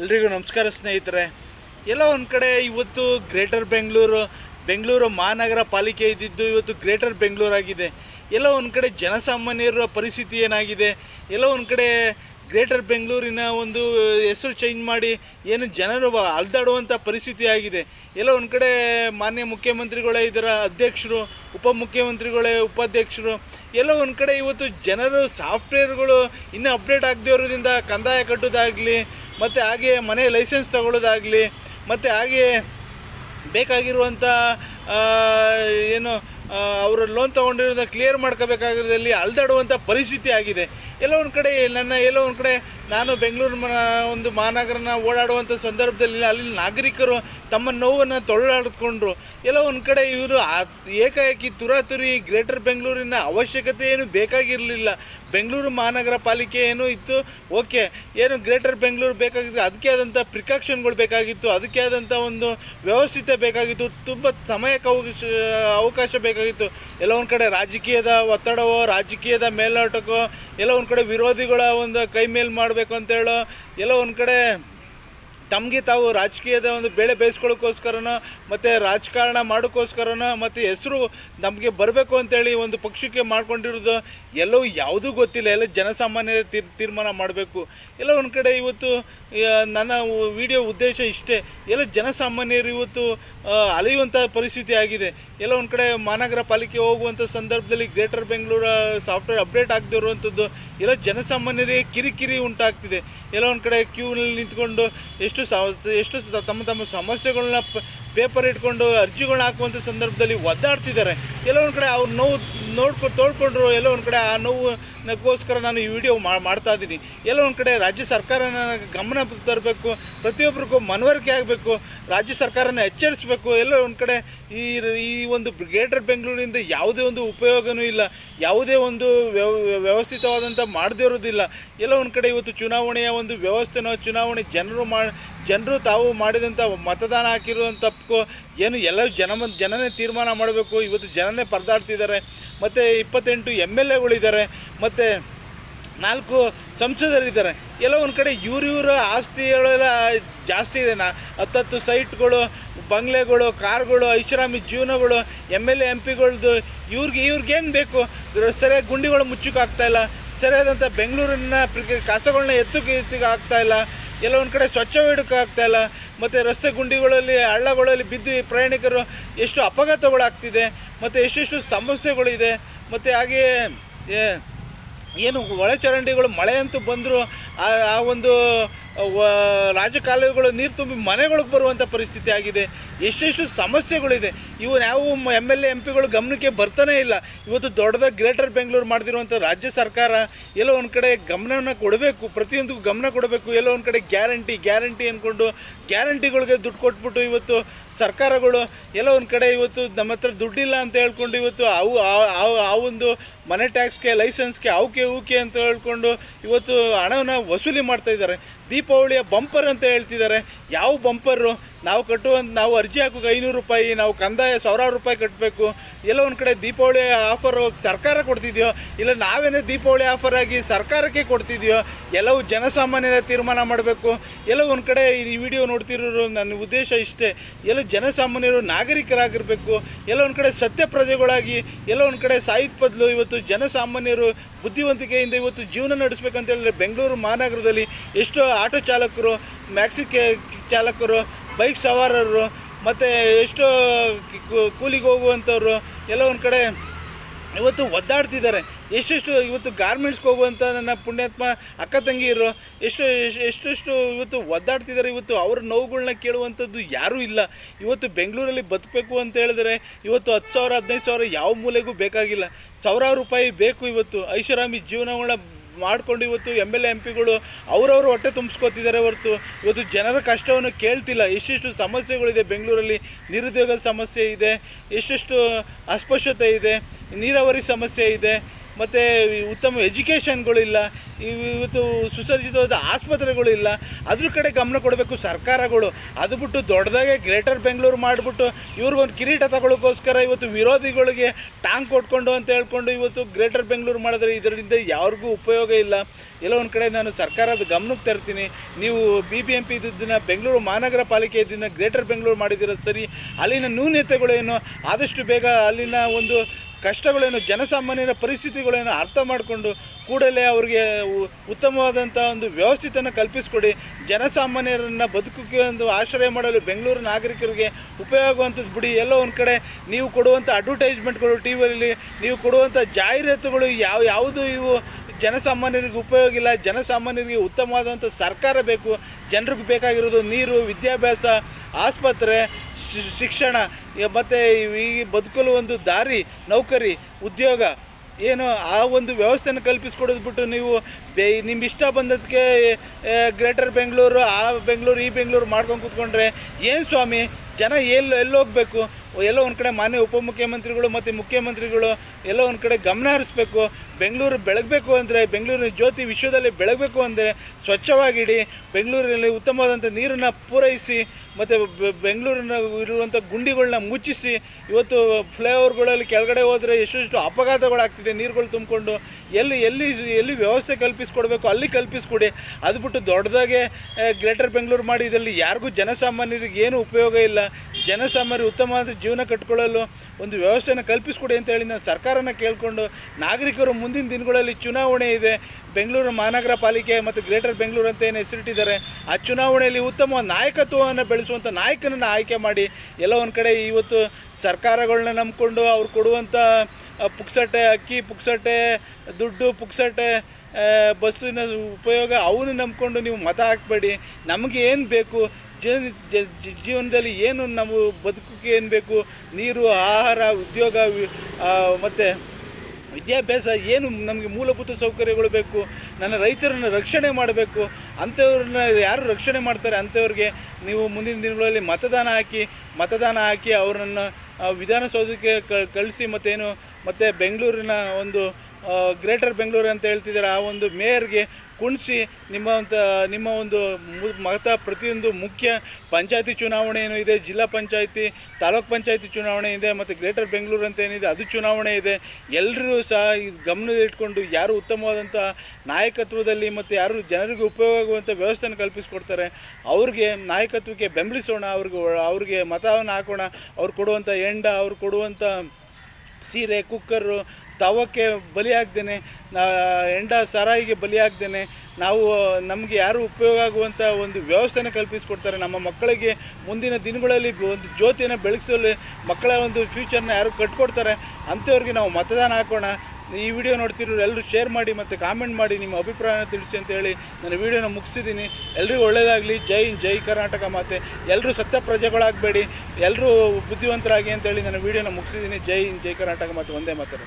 ಎಲ್ರಿಗೂ ನಮಸ್ಕಾರ ಸ್ನೇಹಿತರೆ. ಎಲ್ಲೋ ಒಂದು ಕಡೆ ಇವತ್ತು ಗ್ರೇಟರ್ ಬೆಂಗಳೂರು ಬೆಂಗಳೂರು ಮಹಾನಗರ ಪಾಲಿಕೆ ಇದ್ದಿದ್ದು ಇವತ್ತು ಗ್ರೇಟರ್ ಬೆಂಗಳೂರು ಆಗಿದೆ. ಎಲ್ಲೋ ಒಂದು ಕಡೆ ಜನಸಾಮಾನ್ಯರ ಪರಿಸ್ಥಿತಿ ಏನಾಗಿದೆ? ಎಲ್ಲೋ ಒಂದು ಕಡೆ ಗ್ರೇಟರ್ ಬೆಂಗಳೂರಿನ ಒಂದು ಹೆಸರು ಚೇಂಜ್ ಮಾಡಿ ಏನು ಜನರು ಅಲ್ದಾಡುವಂಥ ಪರಿಸ್ಥಿತಿ ಆಗಿದೆ. ಎಲ್ಲೋ ಒಂದು ಕಡೆ ಮಾನ್ಯ ಮುಖ್ಯಮಂತ್ರಿಗಳೇ ಇದರ ಅಧ್ಯಕ್ಷರು ಉಪಮುಖ್ಯಮಂತ್ರಿಗಳೇ ಉಪಾಧ್ಯಕ್ಷರು, ಎಲ್ಲೋ ಒಂದು ಕಡೆ ಇವತ್ತು ಜನರು ಸಾಫ್ಟ್ವೇರ್ಗಳು ಇನ್ನೂ ಅಪ್ಡೇಟ್ ಆಗದೇ ಇರೋದ್ರಿಂದ ಕಂದಾಯ ಕಟ್ಟೋದಾಗಲಿ ಮತ್ತು ಹಾಗೆ ಮನೆ ಲೈಸೆನ್ಸ್ ತಗೊಳ್ಳೋದಾಗಲಿ, ಮತ್ತು ಹಾಗೆ ಬೇಕಾಗಿರುವಂಥ ಏನು ಅವರು ಲೋನ್ ತೊಗೊಂಡಿರೋದನ್ನ ಕ್ಲಿಯರ್ ಮಾಡ್ಕೋಬೇಕಾಗಿರೋದಲ್ಲಿ ಅಲ್ದಾಡುವಂಥ ಪರಿಸ್ಥಿತಿ ಆಗಿದೆ. ಎಲ್ಲೋ ಒಂದು ಕಡೆ ನನ್ನ ಎಲ್ಲೋ ಒಂದು ಕಡೆ ನಾನು ಬೆಂಗಳೂರು ಒಂದು ಮಹಾನಗರನ ಓಡಾಡುವಂಥ ಸಂದರ್ಭದಲ್ಲಿ ಅಲ್ಲಿ ನಾಗರಿಕರು ತಮ್ಮ ನೋವನ್ನು ತೊಳಲಾಡಿಕೊಂಡ್ರು ಎಲ್ಲೋ ಒಂದು ಕಡೆ ಇವರು ಏಕಾಏಕಿ ತುರಾತುರಿ ಗ್ರೇಟರ್ ಬೆಂಗಳೂರಿನ ಅವಶ್ಯಕತೆ ಏನು ಬೇಕಾಗಿರಲಿಲ್ಲ. ಬೆಂಗಳೂರು ಮಹಾನಗರ ಪಾಲಿಕೆ ಏನು ಇತ್ತು, ಓಕೆ, ಏನು ಗ್ರೇಟರ್ ಬೆಂಗಳೂರು ಬೇಕಾಗಿತ್ತು, ಅದಕ್ಕೆ ಆದಂಥ ಪ್ರಿಕಾಕ್ಷನ್ಗಳು ಬೇಕಾಗಿತ್ತು, ಅದಕ್ಕೆ ಆದಂಥ ಒಂದು ವ್ಯವಸ್ಥಿತ ಬೇಕಾಗಿತ್ತು, ತುಂಬ ಸಮಯಕ್ಕೆ ಅವಕಾಶ ಬೇಕಾಗಿತ್ತು. ಎಲ್ಲ ಒಂದು ಕಡೆ ರಾಜಕೀಯದ ಒತ್ತಡವೋ, ರಾಜಕೀಯದ ಮೇಲಾಟಕ್ಕೋ ಎಲ್ಲ ಒಂದು ಕಡೆ ವಿರೋಧಿಗಳ ಒಂದು ಕೈ ಮೇಲೆ ಮಾಡಬೇಕು ಅಂತೇಳೋ ಎಲ್ಲ ಒಂದು ಕಡೆ ತಮಗೆ ತಾವು ರಾಜಕೀಯದ ಒಂದು ಬೆಳೆ ಬೇಯಿಸ್ಕೊಳ್ಳೋಕ್ಕೋಸ್ಕರನೋ ಮತ್ತು ರಾಜಕಾರಣ ಮಾಡೋಕ್ಕೋಸ್ಕರನೋ ಮತ್ತು ಹೆಸರು ನಮಗೆ ಬರಬೇಕು ಅಂತೇಳಿ ಒಂದು ಪಕ್ಷಕ್ಕೆ ಮಾಡ್ಕೊಂಡಿರೋದು, ಎಲ್ಲವೂ ಯಾವುದೂ ಗೊತ್ತಿಲ್ಲ. ಎಲ್ಲ ಜನಸಾಮಾನ್ಯರ ತೀರ್, ತೀರ್ಮಾನ ಮಾಡಬೇಕು. ಎಲ್ಲ ಒಂದು ಕಡೆ ಇವತ್ತು ನನ್ನ ವಿಡಿಯೋ ಉದ್ದೇಶ ಇಷ್ಟೇ. ಎಲ್ಲ ಜನಸಾಮಾನ್ಯರು ಇವತ್ತು ಅಲೆಯುವಂಥ ಪರಿಸ್ಥಿತಿ ಆಗಿದೆ. ಎಲ್ಲ ಒಂದು ಕಡೆ ಮಹಾನಗರ ಪಾಲಿಕೆ ಹೋಗುವಂಥ ಸಂದರ್ಭದಲ್ಲಿ ಗ್ರೇಟರ್ ಬೆಂಗಳೂರು ಸಾಫ್ಟ್ವೇರ್ ಅಪ್ಡೇಟ್ ಆಗದೆ ಇರುವಂಥದ್ದು ಎಲ್ಲ ಜನಸಾಮಾನ್ಯರಿಗೆ ಕಿರಿಕಿರಿ ಉಂಟಾಗ್ತಿದೆ. ಎಲ್ಲ ಒಂದು ಕಡೆ ಕ್ಯೂನಲ್ಲಿ ನಿಂತ್ಕೊಂಡು ಎಷ್ಟು ಸ- ಎಷ್ಟು ತಮ್ಮ ತಮ್ಮ ಸಮಸ್ಯೆಗಳನ್ನ ಪೇಪರ್ ಇಟ್ಕೊಂಡು ಅರ್ಜಿಗಳನ್ನ ಹಾಕುವಂಥ ಸಂದರ್ಭದಲ್ಲಿ ಒದ್ದಾಡ್ತಿದ್ದಾರೆ. ಎಲ್ಲೋ ಒಂದು ಕಡೆ ಅವ್ರು ನೋವು ನೋಡ್ಕೊ ತೋಡ್ಕೊಂಡ್ರು ಎಲ್ಲೋ ಒಂದು ಕಡೆ ಆ ನೋವುಗೋಸ್ಕರ ನಾನು ಈ ವಿಡಿಯೋ ಮಾಡ್ತಾ ಇದ್ದೀನಿ. ಎಲ್ಲೋ ಒಂದು ಕಡೆ ರಾಜ್ಯ ಸರ್ಕಾರನ ಗಮನ ತರಬೇಕು ಪ್ರತಿಯೊಬ್ಬರಿಗೂ ಮನವರಿಕೆ ಆಗಬೇಕು, ರಾಜ್ಯ ಸರ್ಕಾರನ ಎಚ್ಚರಿಸಬೇಕು. ಎಲ್ಲೋ ಒಂದು ಕಡೆ ಈ ಈ ಒಂದು ಗ್ರೇಟರ್ ಬೆಂಗಳೂರಿನಿಂದ ಯಾವುದೇ ಒಂದು ಉಪಯೋಗನೂ ಇಲ್ಲ. ಯಾವುದೇ ಒಂದು ವ್ಯವ ವ್ಯವಸ್ಥಿತವಾದಂಥ ಮಾಡದೇ ಇರೋದಿಲ್ಲ. ಎಲ್ಲೋ ಒಂದು ಕಡೆ ಇವತ್ತು ಚುನಾವಣೆಯ ಒಂದು ವ್ಯವಸ್ಥೆನೋ, ಚುನಾವಣೆ ಜನರು ಮಾ ಜನರು ತಾವು ಮಾಡಿದಂಥ ಮತದಾನ ಹಾಕಿರುವಂಥ ತಪ್ಪು, ಏನು ಎಲ್ಲ ಜನ ಜನನೇ ತೀರ್ಮಾನ ಮಾಡಬೇಕು. ಇವತ್ತು ಜನನೇ ಪರದಾಡ್ತಿದ್ದಾರೆ. ಮತ್ತು ಇಪ್ಪತ್ತೆಂಟು ಎಂ ಎಲ್ ಎಗಳಿದ್ದಾರೆ. ಮತ್ತು ನಾಲ್ಕು ಸಂಸದರಿದ್ದಾರೆ. ಎಲ್ಲ ಒಂದು ಕಡೆ ಇವ್ರಿವ್ರ ಇವರ ಆಸ್ತಿಗಳೆಲ್ಲ ಜಾಸ್ತಿ ಇದೆ. ನಾ, ಹತ್ತತ್ತು ಸೈಟ್ಗಳು, ಬಂಗ್ಲೆಗಳು, ಕಾರ್ಗಳು, ಐಷಾರಾಮಿ ಜೀವನಗಳು, ಎಂ ಎಲ್ ಎ, ಎಂ ಪಿಗಳ್ದು ಇವ್ರಿಗೆ, ಇವ್ರಿಗೇನು ಬೇಕು? ಸರಿಯಾಗಿ ಗುಂಡಿಗಳು ಮುಚ್ಚಕ್ಕೆ ಆಗ್ತಾ ಇಲ್ಲ. ಸರಿಯಾದಂಥ ಬೆಂಗಳೂರಿನ ಕಾಸಗಳನ್ನ ಎತ್ತಕ್ಕೆ ಎತ್ತಿಗೆ ಆಗ್ತಾ ಒಂದು ಕಡೆ ಸ್ವಚ್ಛ ಇಲ್ಲ. ಮತ್ತು ರಸ್ತೆ ಗುಂಡಿಗಳಲ್ಲಿ, ಹಳ್ಳಗಳಲ್ಲಿ ಬಿದ್ದು ಪ್ರಯಾಣಿಕರು ಎಷ್ಟು ಅಪಘಾತಗಳಾಗ್ತಿದೆ, ಮತ್ತು ಎಷ್ಟೆಷ್ಟು ಸಮಸ್ಯೆಗಳಿದೆ, ಮತ್ತು ಹಾಗೆಯೇ ಏನು ಒಳಚರಂಡಿಗಳು ಮಳೆ ಅಂತೂ ಬಂದರೂ, ಆ ಒಂದು ರಾಜಕಾಲುವೆಗಳು ನೀರು ತುಂಬಿ ಮನೆಗಳಿಗೆ ಬರುವಂಥ ಪರಿಸ್ಥಿತಿ ಆಗಿದೆ. ಎಷ್ಟೆಷ್ಟು ಸಮಸ್ಯೆಗಳಿದೆ. ಇವು ಯಾವ ಎಂ ಎಲ್ ಎ ಎಂ ಪಿಗಳು ಗಮನಕ್ಕೆ ಬರ್ತಾನೆ ಇಲ್ಲ. ಇವತ್ತು ದೊಡ್ಡದಾಗಿ ಗ್ರೇಟರ್ ಬೆಂಗಳೂರು ಮಾಡ್ತಿರುವಂಥ ರಾಜ್ಯ ಸರ್ಕಾರ ಎಲ್ಲೋ ಒಂದು ಕಡೆ ಗಮನನ ಕೊಡಬೇಕು, ಪ್ರತಿಯೊಂದಕ್ಕೂ ಗಮನ ಕೊಡಬೇಕು, ಎಲ್ಲೋ ಒಂದು ಕಡೆ ಗ್ಯಾರಂಟಿ ಗ್ಯಾರಂಟಿ ಅಂದ್ಕೊಂಡು ಗ್ಯಾರಂಟಿಗಳಿಗೆ ದುಡ್ಡು ಕೊಟ್ಬಿಟ್ಟು ಇವತ್ತು ಸರ್ಕಾರಗಳು ಎಲ್ಲ ಒಂದು ಕಡೆ ಇವತ್ತು ನಮ್ಮ ಹತ್ರ ದುಡ್ಡಿಲ್ಲ ಅಂತ ಹೇಳ್ಕೊಂಡು ಇವತ್ತು ಅವು ಆ ಒಂದು ಮನೆ ಟ್ಯಾಕ್ಸ್ಗೆ, ಲೈಸೆನ್ಸ್ಗೆ ಅವಕ್ಕೆ ಊಕೆ ಅಂತ ಹೇಳ್ಕೊಂಡು ಇವತ್ತು ಹಣವನ್ನು ವಸೂಲಿ ಮಾಡ್ತಾ ಇದ್ದಾರೆ. ದೀಪಾವಳಿಯ ಬಂಪರ್ ಅಂತ ಹೇಳ್ತಿದ್ದಾರೆ. ಯಾವ ಬಂಪರು? ನಾವು ಕಟ್ಟುವಂಥ ನಾವು ಅರ್ಜಿ ಹಾಕೋಕೆ ಐನೂರು ರೂಪಾಯಿ, ನಾವು ಕಂದಾಯ ಸಾವಿರಾರು ರೂಪಾಯಿ ಕಟ್ಟಬೇಕು ಎಲ್ಲ ಒಂದು ಕಡೆ ದೀಪಾವಳಿ ಆಫರ್ ಸರ್ಕಾರ ಕೊಡ್ತಿದ್ಯೋ? ಇಲ್ಲ ನಾವೇನೇ ದೀಪಾವಳಿ ಆಫರ್ ಆಗಿ ಸರ್ಕಾರಕ್ಕೆ ಕೊಡ್ತಿದ್ಯೋ? ಎಲ್ಲವೂ ಜನಸಾಮಾನ್ಯರ ತೀರ್ಮಾನ ಮಾಡಬೇಕು. ಎಲ್ಲ ಒಂದು ಕಡೆ ಈ ವಿಡಿಯೋ ನೋಡ್ತಿರೋರು ನನ್ನ ಉದ್ದೇಶ ಇಷ್ಟೇ. ಎಲ್ಲ ಜನಸಾಮಾನ್ಯರು ನಾಗರಿಕರಾಗಿರಬೇಕು. ಎಲ್ಲ ಒಂದು ಕಡೆ ಸತ್ಯ ಪ್ರಜೆಗಳಾಗಿ ಎಲ್ಲ ಒಂದು ಕಡೆ ಸಾಹಿತ್ಯ ಬದಲು ಇವತ್ತು ಜನಸಾಮಾನ್ಯರು ಬುದ್ಧಿವಂತಿಕೆಯಿಂದ ಇವತ್ತು ಜೀವನ ನಡೆಸ್ಬೇಕಂತ ಹೇಳಿದ್ರೆ ಬೆಂಗಳೂರು ಮಹಾನಗರದಲ್ಲಿ ಎಷ್ಟೋ ಆಟೋ ಚಾಲಕರು, ಮ್ಯಾಕ್ಸಿ ಚಾಲಕರು, ಬೈಕ್ ಸವಾರರು, ಮತ್ತು ಎಷ್ಟೋ ಕೂಲಿಗೆ ಹೋಗುವಂಥವ್ರು, ಎಲ್ಲ ಒಂದು ಕಡೆ ಇವತ್ತು ಒದ್ದಾಡ್ತಿದ್ದಾರೆ. ಎಷ್ಟೆಷ್ಟು ಇವತ್ತು ಗಾರ್ಮೆಂಟ್ಸ್ಗೆ ಹೋಗುವಂಥ ನನ್ನ ಪುಣ್ಯಾತ್ಮ ಅಕ್ಕ ತಂಗಿಯರು ಎಷ್ಟು, ಎಷ್ಟು- ಎಷ್ಟೆಷ್ಟು ಇವತ್ತು ಒದ್ದಾಡ್ತಿದ್ದಾರೆ, ಇವತ್ತು ಅವ್ರ ನೋವುಗಳನ್ನ ಕೇಳುವಂಥದ್ದು ಯಾರೂ ಇಲ್ಲ. ಇವತ್ತು ಬೆಂಗಳೂರಲ್ಲಿ ಬದುಕಬೇಕು ಅಂತ ಹೇಳಿದ್ರೆ ಇವತ್ತು ಹತ್ತು ಸಾವಿರ, ಹದಿನೈದು ಸಾವಿರ ಯಾವ ಮೂಲೆಗೂ ಬೇಕಾಗಿಲ್ಲ. ಸಾವಿರಾರು ರೂಪಾಯಿ ಬೇಕು ಇವತ್ತು. ಐಷಾರಾಮಿ ಜೀವನಗಳ ಮಾಡ್ಕೊಂಡು ಇವತ್ತು ಎಂ ಎಲ್ ಎ ಎಂ ಪಿಗಳು ಅವರವರು ಹೊಟ್ಟೆ ತುಂಬಿಸ್ಕೋತಿದ್ದಾರೆ ಹೊರತು. ಇವತ್ತು ಜನರ ಕಷ್ಟವನ್ನು ಕೇಳ್ತಿಲ್ಲ. ಎಷ್ಟೆಷ್ಟು ಸಮಸ್ಯೆಗಳಿದೆ ಬೆಂಗಳೂರಲ್ಲಿ. ನಿರುದ್ಯೋಗ ಸಮಸ್ಯೆ ಇದೆ. ಎಷ್ಟೆಷ್ಟು ಅಸ್ಪೃಶ್ಯತೆ ಇದೆ. ನೀರಾವರಿ ಸಮಸ್ಯೆ ಇದೆ, ಮತ್ತು ಉತ್ತಮ ಎಜುಕೇಷನ್ಗಳಿಲ್ಲ ಇವ್- ಇವತ್ತು ಸುಸಜ್ಜಿತವಾದ ಆಸ್ಪತ್ರೆಗಳು ಇಲ್ಲ, ಅದ್ರ ಕಡೆ ಗಮನ ಕೊಡಬೇಕು ಸರ್ಕಾರಗಳು. ಅದು ಬಿಟ್ಟು ದೊಡ್ಡದಾಗೆ ಗ್ರೇಟರ್ ಬೆಂಗಳೂರು ಮಾಡಿಬಿಟ್ಟು ಇವ್ರಿಗೊಂದು ಕಿರೀಟ ತಗೊಳ್ಳೋಕ್ಕೋಸ್ಕರ ಇವತ್ತು ವಿರೋಧಿಗಳಿಗೆ ಟಾಂಗ್ ಕೊಟ್ಕೊಂಡು ಅಂತ ಹೇಳ್ಕೊಂಡು ಇವತ್ತು ಗ್ರೇಟರ್ ಬೆಂಗಳೂರು ಮಾಡಿದ್ರೆ ಇದರಿಂದ ಯಾರಿಗೂ ಉಪಯೋಗ ಇಲ್ಲ. ಎಲ್ಲ ಒಂದು ಕಡೆ ನಾನು ಸರ್ಕಾರದ ಗಮನಕ್ಕೆ ತರ್ತೀನಿ. ನೀವು B B M P Bengaluru ಮಹಾನಗರ ಪಾಲಿಕೆ ಇದನ್ನು ಗ್ರೇಟರ್ ಬೆಂಗಳೂರು ಮಾಡಿದಿರೋ ಸರಿ, ಅಲ್ಲಿನ ನ್ಯೂನ್ಯತೆಗಳೇನು ಆದಷ್ಟು ಬೇಗ ಅಲ್ಲಿನ ಒಂದು ಕಷ್ಟಗಳೇನು, ಜನಸಾಮಾನ್ಯರ ಪರಿಸ್ಥಿತಿಗಳೇನು ಅರ್ಥ ಮಾಡಿಕೊಂಡು ಕೂಡಲೇ ಅವರಿಗೆ ಉತ್ತಮವಾದಂಥ ಒಂದು ವ್ಯವಸ್ಥಿತನ ಕಲ್ಪಿಸಿಕೊಡಿ. ಜನಸಾಮಾನ್ಯರನ್ನು ಬದುಕಕ್ಕೆ ಒಂದು ಆಶ್ರಯ ಮಾಡಲು ಬೆಂಗಳೂರು ನಾಗರಿಕರಿಗೆ ಉಪಯೋಗವಂಥದ್ದು ಬಿಡಿ. ಎಲ್ಲೋ ಒಂದು ಕಡೆ ನೀವು ಕೊಡುವಂಥ ಅಡ್ವರ್ಟೈಸ್ಮೆಂಟ್ಗಳು, ಟಿ ವಿಯಲ್ಲಿ ನೀವು ಕೊಡುವಂಥ ಜಾಹೀರಾತುಗಳು ಯಾವ, ಯಾವುದು ಇವು? ಜನಸಾಮಾನ್ಯರಿಗೆ ಉಪಯೋಗ ಇಲ್ಲ. ಜನಸಾಮಾನ್ಯರಿಗೆ ಉತ್ತಮವಾದಂಥ ಸರ್ಕಾರ ಬೇಕು. ಜನರಿಗೆ ಬೇಕಾಗಿರೋದು ನೀರು, ವಿದ್ಯಾಭ್ಯಾಸ, ಆಸ್ಪತ್ರೆ ಶಿಕ್ಷಣ ಮತ್ತು ಈ ಬದುಕಲು ಒಂದು ದಾರಿ, ನೌಕರಿ, ಉದ್ಯೋಗ, ಏನು ಆ ಒಂದು ವ್ಯವಸ್ಥೆನ ಕಲ್ಪಿಸ್ಕೊಡೋದು ಬಿಟ್ಟು ನೀವು ಬೇ ನಿಮ್ಮ ಇಷ್ಟ ಬಂದದಕ್ಕೆ ಗ್ರೇಟರ್ ಬೆಂಗಳೂರು, ಆ ಬೆಂಗಳೂರು, ಈ ಬೆಂಗಳೂರು ಮಾಡ್ಕೊಂಡು ಕೂತ್ಕೊಂಡ್ರೆ ಏನು ಸ್ವಾಮಿ? ಜನ ಎಲ್ಲಿ ಎಲ್ಲೋಗ್ಬೇಕು ಎಲ್ಲೋ ಒಂದು ಕಡೆ ಮಾನ್ಯ ಉಪಮುಖ್ಯಮಂತ್ರಿಗಳು ಮತ್ತು ಮುಖ್ಯಮಂತ್ರಿಗಳು ಎಲ್ಲೋ ಒಂದು ಕಡೆ ಗಮನ ಹರಿಸ್ಬೇಕು. ಬೆಂಗಳೂರು ಬೆಳಗಬೇಕು ಅಂದರೆ, ಬೆಂಗಳೂರಿನ ಜ್ಯೋತಿ ವಿಶ್ವದಲ್ಲಿ ಬೆಳಗಬೇಕು ಅಂದರೆ ಸ್ವಚ್ಛವಾಗಿಡಿ, ಬೆಂಗಳೂರಿನಲ್ಲಿ ಉತ್ತಮವಾದಂಥ ನೀರನ್ನು ಪೂರೈಸಿ, ಮತ್ತು ಬೆಂಗಳೂರಿನ ಇರುವಂಥ ಗುಂಡಿಗಳನ್ನ ಮುಚ್ಚಿಸಿ, ಇವತ್ತು ಫ್ಲೈಓವರ್ಗಳಲ್ಲಿ ಕೆಳಗಡೆ ಹೋದರೆ ಎಷ್ಟೆಷ್ಟು ಅಪಘಾತಗಳಾಗ್ತಿದೆ, ನೀರುಗಳು ತುಂಬಿಕೊಂಡು. ಎಲ್ಲಿ ಎಲ್ಲಿ ಎಲ್ಲಿ ವ್ಯವಸ್ಥೆ ಕಲ್ಪಿಸ್ಕೊಡ್ಬೇಕು, ಅಲ್ಲಿ ಕಲ್ಪಿಸ್ಕೊಡಿ. ಅದು ಬಿಟ್ಟು ದೊಡ್ಡದಾಗೆ ಗ್ರೇಟರ್ ಬೆಂಗಳೂರು ಮಾಡಿ, ಇದರಲ್ಲಿ ಯಾರಿಗೂ ಜನಸಾಮಾನ್ಯರಿಗೆ ಏನು ಉಪಯೋಗ ಇಲ್ಲ. ಜನಸಾಮಾನ್ಯರು ಉತ್ತಮವಾದ ಜೀವನ ಕಟ್ಕೊಳ್ಳಲು ಒಂದು ವ್ಯವಸ್ಥೆಯನ್ನು ಕಲ್ಪಿಸ್ಕೊಡಿ ಅಂತ ಹೇಳಿ ನಾನು ಸರ್ಕಾರನ ಕೇಳಿಕೊಂಡು, ನಾಗರಿಕರು ಮುಂದಿನ ದಿನಗಳಲ್ಲಿ ಚುನಾವಣೆ ಇದೆ. ಬೆಂಗಳೂರು ಮಹಾನಗರ ಪಾಲಿಕೆ ಮತ್ತು ಗ್ರೇಟರ್ ಬೆಂಗಳೂರು ಅಂತ ಏನು ಹೆಸರಿಟ್ಟಿದ್ದಾರೆ. ಆ ಚುನಾವಣೆಯಲ್ಲಿ ಉತ್ತಮ ನಾಯಕತ್ವವನ್ನು ಬೆಳೆಸುವಂಥ ನಾಯಕನನ್ನು ಆಯ್ಕೆ ಮಾಡಿ ಎಲ್ಲ ಒಂದು ಕಡೆ ಇವತ್ತು ಸರ್ಕಾರಗಳನ್ನ ನಂಬಿಕೊಂಡು ಅವ್ರು ಕೊಡುವಂಥ ಪುಕ್ಸಟ್ಟೆ, ಅಕ್ಕಿ ಪುಕ್ಸಟ್ಟೆ, ದುಡ್ಡು ಪುಕ್ಸಟ್ಟೆ ಬಸ್ಸಿನ ಉಪಯೋಗ ಅವನ್ನ ನಂಬಿಕೊಂಡು ನೀವು ಮತ ಹಾಕಬೇಡಿ. ನಮಗೆ ಏನು ಬೇಕು? ಜೀವನ ಜೀವನದಲ್ಲಿ ಏನು? ನಾವು ಬದುಕಕ್ಕೆ ಏನು ಬೇಕು? ನೀರು, ಆಹಾರ, ಉದ್ಯೋಗ ಮತ್ತು ವಿದ್ಯಾಭ್ಯಾಸ ಏನು ನಮಗೆ ಮೂಲಭೂತ ಸೌಕರ್ಯಗಳು ಬೇಕು, ನನ್ನ ರೈತರನ್ನು ರಕ್ಷಣೆ ಮಾಡಬೇಕು, ಅಂಥವ್ರನ್ನ ಯಾರು ರಕ್ಷಣೆ ಮಾಡ್ತಾರೆ ಅಂಥವ್ರಿಗೆ ನೀವು ಮುಂದಿನ ದಿನಗಳಲ್ಲಿ ಮತದಾನ ಹಾಕಿ ಮತದಾನ ಹಾಕಿ ಅವರನ್ನು ವಿಧಾನಸೌಧಕ್ಕೆ ಕಳಿಸಿ ಮತ್ತೇನು, ಮತ್ತು ಬೆಂಗಳೂರಿನ ಒಂದು ಗ್ರೇಟರ್ ಬೆಂಗಳೂರು ಅಂತ ಹೇಳ್ತಿದ್ದಾರೆ. ಆ ಒಂದು ಮೇಯರ್ಗೆ ಕುಣಿಸಿ ನಿಮ್ಮ ಅಂತ, ನಿಮ್ಮ ಒಂದು ಮತ ಪ್ರತಿಯೊಂದು ಮುಖ್ಯ ಪಂಚಾಯತಿ ಚುನಾವಣೆ ಏನು ಇದೆ, ಜಿಲ್ಲಾ ಪಂಚಾಯತಿ, ತಾಲೂಕ್ ಪಂಚಾಯತಿ ಚುನಾವಣೆ ಇದೆ, ಮತ್ತು ಗ್ರೇಟರ್ ಬೆಂಗಳೂರು ಅಂತ ಏನಿದೆ, ಅದು ಚುನಾವಣೆ ಇದೆ. ಎಲ್ಲರೂ ಸಹ ಗಮನದಲ್ಲಿಟ್ಕೊಂಡು ಯಾರು ಉತ್ತಮವಾದಂಥ ನಾಯಕತ್ವದಲ್ಲಿ ಮತ್ತು ಯಾರು ಜನರಿಗೆ ಉಪಯೋಗ ಆಗುವಂಥ ವ್ಯವಸ್ಥೆಯನ್ನು ಕಲ್ಪಿಸ್ಕೊಡ್ತಾರೆ, ಅವ್ರಿಗೆ ನಾಯಕತ್ವಕ್ಕೆ ಬೆಂಬಲಿಸೋಣ, ಅವ್ರಿಗೆ ಅವ್ರಿಗೆ ಮತವನ್ನು ಹಾಕೋಣ, ಅವ್ರು ಕೊಡುವಂಥ ಎಂಡ, ಅವ್ರು ಕೊಡುವಂಥ ಸೀರೆ, ಕುಕ್ಕರು, ತವಕ್ಕೆ ಬಲಿಯಾಗ್ದೇನೆ ಎಂಡ ಸಾರಾಯಿಗೆ ಬಲಿಯಾಗ್ದೇನೆ, ನಾವು, ನಮಗೆ ಯಾರು ಉಪಯೋಗ ಆಗುವಂಥ ಒಂದು ವ್ಯವಸ್ಥೆನ ಕಲ್ಪಿಸಿಕೊಡ್ತಾರೆ. ನಮ್ಮ ಮಕ್ಕಳಿಗೆ ಮುಂದಿನ ದಿನಗಳಲ್ಲಿ ಒಂದು ಜ್ಯೋತಿಯನ್ನು ಬೆಳಗಿಸಲು ಮಕ್ಕಳ ಒಂದು ಫ್ಯೂಚರ್ನ ಯಾರು ಕಟ್ಕೊಡ್ತಾರೆ, ಅಂಥವ್ರಿಗೆ ನಾವು ಮತದಾನ ಹಾಕೋಣ. ಈ ವಿಡಿಯೋ ನೋಡ್ತಿರೋರು ಎಲ್ಲರೂ ಶೇರ್ ಮಾಡಿ ಮತ್ತು ಕಾಮೆಂಟ್ ಮಾಡಿ ನಿಮ್ಮ ಅಭಿಪ್ರಾಯನ ತಿಳಿಸಿ ಅಂತ ಹೇಳಿ ನಾನು ವಿಡಿಯೋನ ಮುಗಿಸಿದ್ದೀನಿ ಎಲ್ಲರಿಗೂ ಒಳ್ಳೆಯದಾಗಲಿ ಜೈ ಜೈ ಕರ್ನಾಟಕ ಮಾತೆ. ಎಲ್ಲರೂ ಸತ್ಯ ಪ್ರಜೆಗಳಾಗಬೇಡಿ. ಎಲ್ಲರೂ ಬುದ್ಧಿವಂತರಾಗಿ ಅಂತೇಳಿ ನಾನು ವಿಡಿಯೋನ ಮುಗಿಸಿದ್ದೀನಿ ಜೈ ಜೈ ಕರ್ನಾಟಕ ಮಾತೆ. ಒಂದೇ ಮಾತಾರೆ